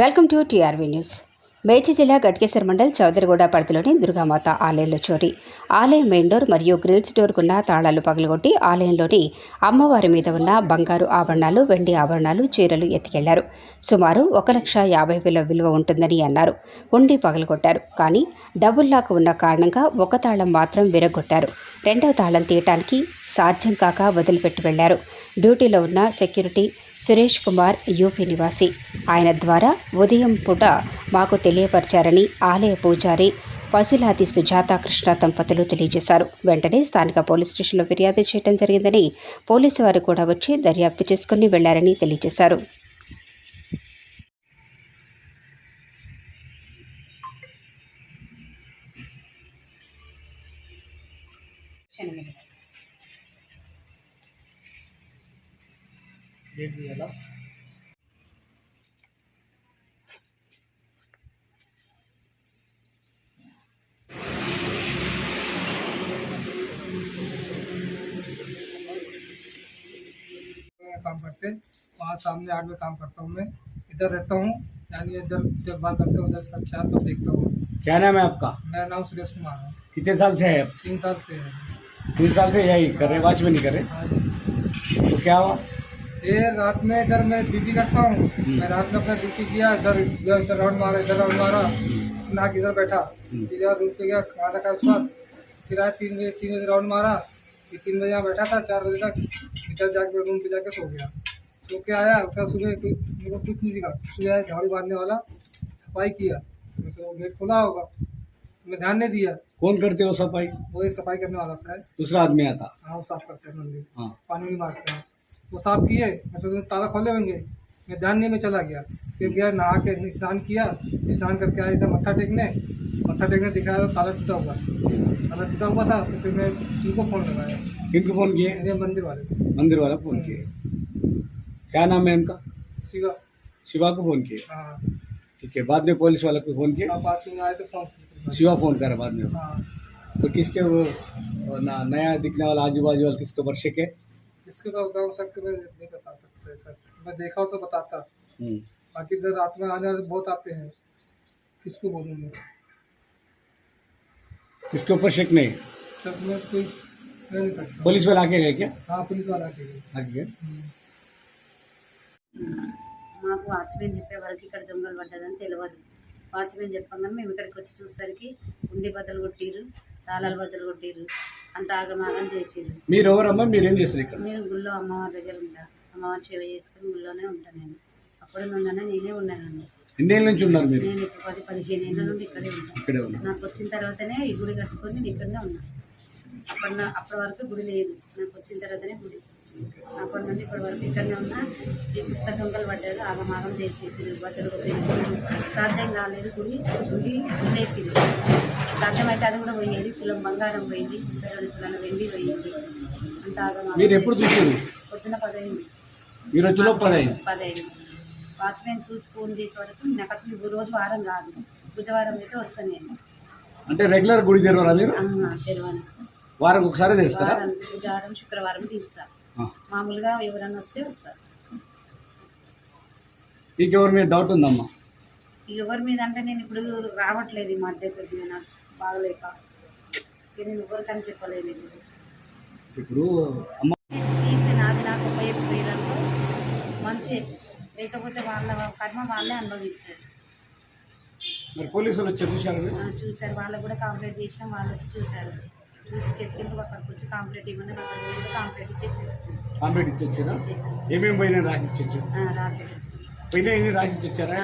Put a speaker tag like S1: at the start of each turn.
S1: Welcome to TRV news. Mechi జిల్లా గట్కేశ్వర మండల్ చౌదరిగూడ పరిధిలోని దుర్గామాత ఆలయంలో చోటి ఆలయం మెయిన్ డోర్ మరియు గ్రిల్స్ డోర్కున్న తాళాలు పగలగొట్టి ఆలయంలోని అమ్మవారి మీద ఉన్న బంగారు ఆభరణాలు వెండి ఆభరణాలు చీరలు ఎత్తుకెళ్ళారు. సుమారు ఒక లక్ష యాభై వేల విలువ ఉంటుందని అన్నారు. ఉండి పగలగొట్టారు. కానీ డబుల్ లాక్ ఉన్న కారణంగా ఒక తాళం మాత్రం విరగొట్టారు రెండవ తాళం తీయటానికి సాధ్యం కాక వదిలిపెట్టి వెళ్ళారు. డ్యూటీలో ఉన్న సెక్యూరిటీ సురేష్ కుమార్ యూపీ నివాసి. ఆయన ద్వారా ఉదయం పూట మాకు తెలియపరిచారని ఆలయ పూజారి పసులాది సుజాత కృష్ణ దంపతులు తెలియజేశారు. వెంటనే స్థానిక పోలీస్ స్టేషన్లో ఫిర్యాదు చేయడం జరిగిందని పోలీసు వారు కూడా వచ్చి దర్యాప్తు చేసుకుని వెళ్ళారని తెలియజేశారు.
S2: डेट दिया था काम करते वहाँ सामने आठ में काम करता हूँ मैं। इधर रहता हूँ। यानी इधर जब बात करते हैं उधर सब चार तब देखता हूँ।
S3: क्या नाम है आपका?
S2: मेरा नाम सुरेश कुमार है।
S3: कितने साल से है
S2: तीन साल से है।
S3: तीन साल से यही कर रहे वॉच में नहीं कर रहे?
S2: हाँ
S3: तो क्या हुआ?
S2: ये रात में इधर मैं ड्यूटी करता हूँ। मैं रात में अपना ड्यूटी किया इधर इधर राउंड मारा इधर राउंड मारा। नाक इधर बैठा। इधर रूम पे गया खाना खाया उसके। बाद फिर आया तीन बजे तीन बजे राउंड मारा। फिर तीन बजे यहाँ बैठा था चार बजे तक। इधर जाके रूम पे जाके सो गया। सो के आया फिर सुबह मेरे को कुछ नहीं दिखा। सुबह आया झाड़ू बांधने वाला सफ़ाई किया। वो गेट खुला होगा। मैं ध्यान नहीं दिया।
S3: कौन करते हो सफ़ाई?
S2: वो सफ़ाई करने वाला था
S3: दूसरा आदमी आता।
S2: हाँ वो साफ़ करते हैं मंदिर।
S3: हाँ।
S2: पानी भी मारते हैं। वो साफ़ किए मैं सोचा ताला खोले होंगे। मैं ध्यान नहीं में चला गया। फिर गया नहा के स्नान किया स्नान करके आया इधर मत्था टेकने। मत्था टेकने दिखाया तो ताला टूटा हुआ। ताला टूटा हुआ था तो फिर मैं इनको फ़ोन लगाया।
S3: इनको फ़ोन किए?
S2: मेरे मंदिर वाले।
S3: मंदिर वाला फ़ोन किए। क्या नाम है इनका
S2: शिवा।
S3: शिवा को फ़ोन किए?
S2: हाँ।
S3: ठीक है बाद में पुलिस वाला को फ़ोन किए?
S2: अब बात सुन आए तो फ़ोन
S3: शिवा फ़ोन करा बाद में।
S2: हाँ।
S3: तो किसके वो नया दिखने वाला आजू बाजू वाला किसके ऊपर शक है
S2: किसके पास गाँव सक मैं नहीं बता सकता सर मैं देखा हो तो बताता
S3: हम्म।
S2: बाकी इधर रात में आने वाले बहुत आते हैं किसको बोलूँ मैं
S3: किसके ऊपर शक नहीं
S2: सब मैं कोई कह नहीं सकता
S3: पुलिस वाला आके गए क्या
S2: हाँ पुलिस वाला के लिए
S3: आगे गए
S4: మాకు వాచ్మెన్ చెప్పేవారికి ఇక్కడ దొంగలు పడ్డదని తెలియదు వాచ్మెన్ చెప్పగానే మేము ఇక్కడికి వచ్చి చూసేసరికి ఉండి బద్దలు కొట్టిర్రు తాళాలు బద్దలు కొట్టిర్రు అంత ఆగమాగం చేసిర్రు
S3: మీరు ఎవరమ్మా మీరేం చేస్తారు ఇక్కడ?
S4: నేను గుళ్ళో అమ్మవారి దగ్గర ఉంటా అమ్మవారి సేవ చేసుకుని గుళ్ళోనే ఉంటాను నేను. అప్పుడు నుండి నేనే ఉన్నానండి.
S3: ఎన్నేళ్ళ నుంచి ఉన్నారు మీరు?
S4: నేను ఇప్పుడు పది పదిహేను ఏళ్ళ నుండి ఇక్కడే ఉంటాను
S3: ఇక్కడే ఉన్నారు.
S4: నాకు వచ్చిన తర్వాతనే ఈ గుడి కట్టుకొని నేను ఇక్కడనే ఉన్నాను అప్పటి అప్పటి వరకు గుడి లేదు. నాకు వచ్చిన తర్వాతనే గుడి. అప్పటి నుండి ఇప్పటి వరకు ఇక్కడనే ఉన్నా. ఈ పుట్ట దొంగలు పడ్డారు ఆగమాగం చేసేసి కొట్టేసి సాధ్యం కాలేదు గుడి గుడి వదిలేసి సాధ్యమైతే అది కూడా పోయేది. తులం బంగారం పోయింది. తులాల వెండి పోయింది. అంత ఆగమాగం
S3: మీరు ఎప్పుడు చూసారు
S4: పొద్దున పదైంది.
S3: మీరు వచ్చి లోపల అయింది
S4: పదైంది. వాచ్మెన్ చూసి ఫోన్ చేసే వరకు నాకు అసలు రోజు వారం కాదు. బుధవారం అయితే వస్తాను నేను.
S3: అంటే రెగ్యులర్ గుడి తెరవరా మీరు?
S4: తెలియని
S3: వారం ఒకసారి తెస్తారా
S4: వారం బుధవారం శుక్రవారం తీస్తా.
S3: ఆ.
S4: మామూలుగా ఎవరైనా వస్తే వస్తారు.
S3: ఎవరి మీద డౌట్ ఉందమ్మా?
S4: ఎవరి మీద అంటే నేను ఇప్పుడు రావట్లేదు ఈ మధ్య కొద్దిగా నాకు బాగలేక. నేను ఎవరికని చెప్పలేదు ఇప్పుడు.
S3: ఇప్పుడు అమ్మ
S4: తీస్తే నాది నాకు ఉపయోగపోయేదనుకో మంచి లేకపోతే వాళ్ళ కర్మ వాళ్ళే అనుభవిస్తారు.
S3: మరి పోలీసులు వచ్చి చూశారు
S4: చూశారు. వాళ్ళకు కూడా కాంప్లీట్ చేసాం వాళ్ళు వచ్చి చూశారు. వచ్చి
S3: ఏమేమి పోయినా రాసి
S4: ఇచ్చొచ్చు
S3: పోయినా ఏమి రాసి
S4: ఇచ్చొచ్చారా